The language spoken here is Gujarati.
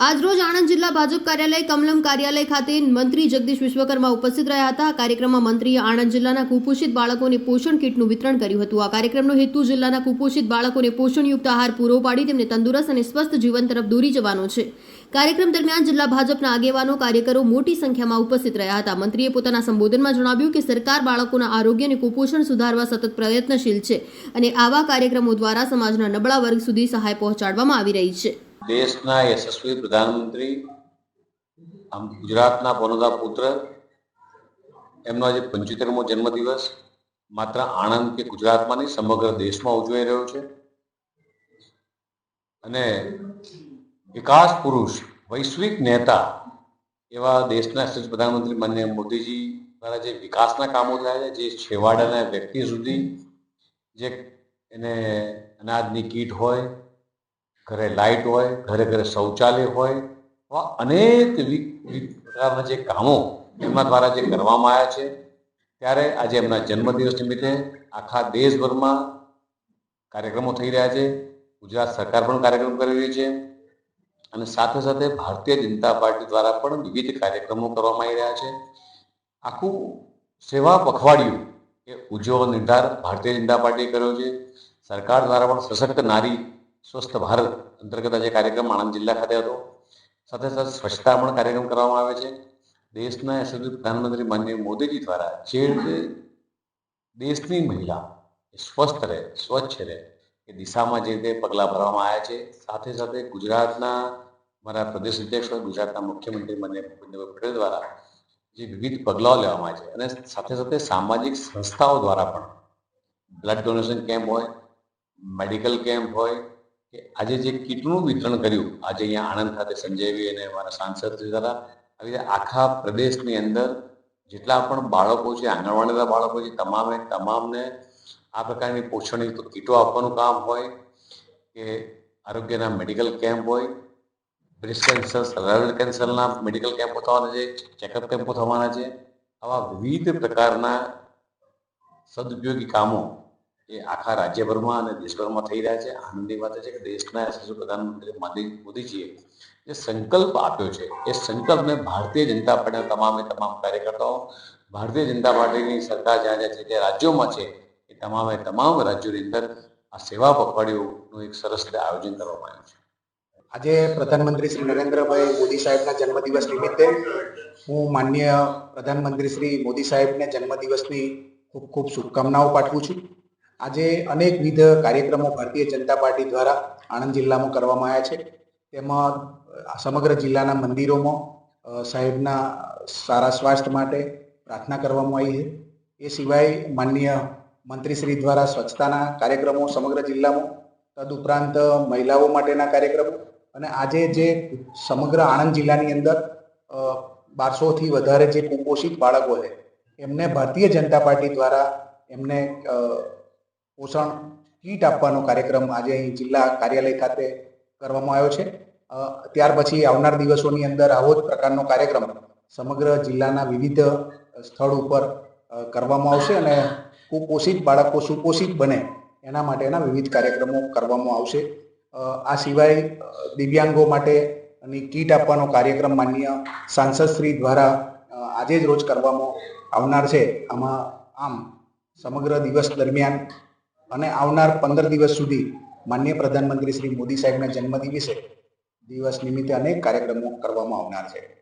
આજરોજ આણંદ જિલ્લા ભાજપ કાર્યાલય કમલમ કાર્યાલય ખાતે મંત્રી જગદીશ વિશ્વકર્મા ઉપસ્થિત રહ્યા હતા. આ કાર્યક્રમમાં મંત્રીએ આણંદ જિલ્લાના કુપોષિત બાળકોને પોષણ કીટનું વિતરણ કર્યું હતું. આ કાર્યક્રમનો હેતુ જિલ્લાના કુપોષિત બાળકોને પોષણયુક્ત આહાર પૂરો પાડી તેમને તંદુરસ્ત અને સ્વસ્થ જીવન તરફ દોરી જવાનો છે. કાર્યક્રમ દરમિયાન જિલ્લા ભાજપના આગેવાનો, કાર્યકરો મોટી સંખ્યામાં ઉપસ્થિત રહ્યા હતા. મંત્રીએ પોતાના સંબોધનમાં જણાવ્યું કે સરકાર બાળકોના આરોગ્ય અને કુપોષણ સુધારવા સતત પ્રયત્નશીલ છે અને આવા કાર્યક્રમો દ્વારા સમાજના નબળા વર્ગ સુધી સહાય પહોંચાડવામાં આવી રહી છે. દેશના યશસ્વી પ્રધાનમંત્રી, આમ ગુજરાતના પનોતા પુત્ર, એમનો આજે પંચોતેરમો જન્મદિવસ, માત્ર આણંદ કે ગુજરાતમાં નહીં, સમગ્ર દેશમાં ઉજવાઈ રહ્યો છે. અને વિકાસ પુરુષ, વૈશ્વિક નેતા એવા દેશના શ્રેષ્ઠ પ્રધાનમંત્રી માન્ય મોદીજી દ્વારા જે વિકાસના કામો થયા છે, જે છેવાડાના વ્યક્તિ સુધી, જે એને અનાજની કીટ હોય ઘરે લાઇટ હોય, ઘરે ઘરે શૌચાલય હોય આવા અનેક પ્રકારના જે કામો એમના દ્વારા જે કરવામાં આવ્યા છે, ત્યારે આજે એમના જન્મદિવસ નિમિત્તે આખા દેશભરમાં કાર્યક્રમો થઈ રહ્યા છે, ગુજરાત સરકાર પણ કાર્યક્રમ કરી રહી છે, અને સાથે સાથે ભારતીય જનતા પાર્ટી દ્વારા પણ વિવિધ કાર્યક્રમો કરવામાં આવી રહ્યા છે. આખું સેવા પખવાડિયું એ ઉજવવાનો નિર્ધાર ભારતીય જનતા પાર્ટીએ કર્યો છે. સરકાર દ્વારા પણ સશક્ત નારી સ્વસ્થ ભારત અંતર્ગત આજે કાર્યક્રમ આણંદ જિલ્લા ખાતે હતો. સાથે સાથે સ્વચ્છતા પણ કાર્યક્રમ કરવામાં આવે છે. દેશના યશસ્વી પ્રધાનમંત્રી માનનીય મોદીજી દ્વારા જે દેશની મહિલા સ્વસ્થ રહે, સ્વચ્છ રહે, એ દિશામાં જે રીતે પગલાં ભરવામાં આવ્યા છે. સાથે સાથે ગુજરાતના મારા પ્રદેશ અધ્યક્ષ ગુજરાતના મુખ્યમંત્રી માનનીય ભૂપેન્દ્રભાઈ પટેલ દ્વારા જે વિવિધ પગલાઓ લેવામાં આવે છે અને સાથે સાથે સામાજિક સંસ્થાઓ દ્વારા પણ બ્લડ ડોનેશન કેમ્પ હોય મેડિકલ કેમ્પ હોય કે આજે જે કીટનું વિતરણ કર્યું, આજે અહીંયા આણંદ ખાતે સંજયભાઈ અને અમારા સાંસદ દ્વારા આવી રીતે આખા પ્રદેશની અંદર જેટલા પણ બાળકો છે, આંગણવાડીના બાળકો છે, તમામે તમામને આ પ્રકારની પોષણયુક્ત કીટો આપવાનું કામ હોય કે આરોગ્યના મેડિકલ કેમ્પ હોય, બ્રેસ્ટ કેન્સર, સર્વાઇવલ કેન્સરના મેડિકલ કેમ્પો થવાના છે, ચેકઅપ કેમ્પો થવાના છે, આવા વિવિધ પ્રકારના સદુપયોગી કામો એ આખા રાજ્યભરમાં અને દેશભરમાં થઈ રહ્યા છે. આનંદની વાત છે કે દેશના યશસ્વી પ્રધાનમંત્રી મોદી, મોદીજીએ જે સંકલ્પ આપ્યો છે, એ સંકલ્પને ભારતીય જનતા પાર્ટીના તમામે તમામ કાર્યકર્તાઓ, ભારતીય જનતા પાર્ટીની સરકાર જ્યાં જ્યાં છે તે રાજ્યોમાં છે, એ તમામે તમામ રાજ્યોની અંદર આ સેવા પખવાડિયુંનું એક સરસ રીતે આયોજન કરવામાં આવ્યું છે. આજે પ્રધાનમંત્રી શ્રી નરેન્દ્રભાઈ મોદી સાહેબના જન્મદિવસ નિમિત્તે હું માન્ય પ્રધાનમંત્રી શ્રી મોદી સાહેબને જન્મદિવસની ખૂબ ખૂબ શુભકામનાઓ પાઠવું છું. આજે અનેકવિધ કાર્યક્રમો ભારતીય જનતા પાર્ટી દ્વારા આણંદ જિલ્લામાં કરવામાં આવ્યા છે. તેમાં સમગ્ર જિલ્લાના મંદિરોમાં સાહેબના સારા સ્વાસ્થ્ય માટે પ્રાર્થના કરવામાં આવી છે. એ સિવાય માનનીય મંત્રીશ્રી દ્વારા સ્વચ્છતાના કાર્યક્રમો સમગ્ર જિલ્લામાં, તદુપરાંત મહિલાઓ માટેના કાર્યક્રમો અને આજે જે સમગ્ર આણંદ જિલ્લાની અંદર બારસોથી વધારે જે કુપોષિત બાળકો છે, એમને ભારતીય જનતા પાર્ટી દ્વારા એમને પોષણ કીટ આપવાનો કાર્યક્રમ આજે અહીં જિલ્લા કાર્યાલય ખાતે કરવામાં આવ્યો છે. ત્યાર પછી આવનાર દિવસોની અંદર આવો જ પ્રકારનો કાર્યક્રમ સમગ્ર જિલ્લાના વિવિધ સ્થળ ઉપર કરવામાં આવશે અને કુપોષિત બાળકો સુપોષિત બને એના માટેના વિવિધ કાર્યક્રમો કરવામાં આવશે. આ સિવાય દિવ્યાંગો દિવ્યાંગો માટેની કીટ આપવાનો કાર્યક્રમ માન્ય સાંસદશ્રી દ્વારા આજે જ રોજ કરવામાં આવનાર છે. આમાં આમ સમગ્ર દિવસ દરમિયાન અને આવનાર પંદર દિવસ સુધી માન્ય પ્રધાનમંત્રી શ્રી મોદી સાહેબના જન્મદિવસે દિવસ નિમિત્તે અનેક કાર્યક્રમો કરવામાં આવનાર છે.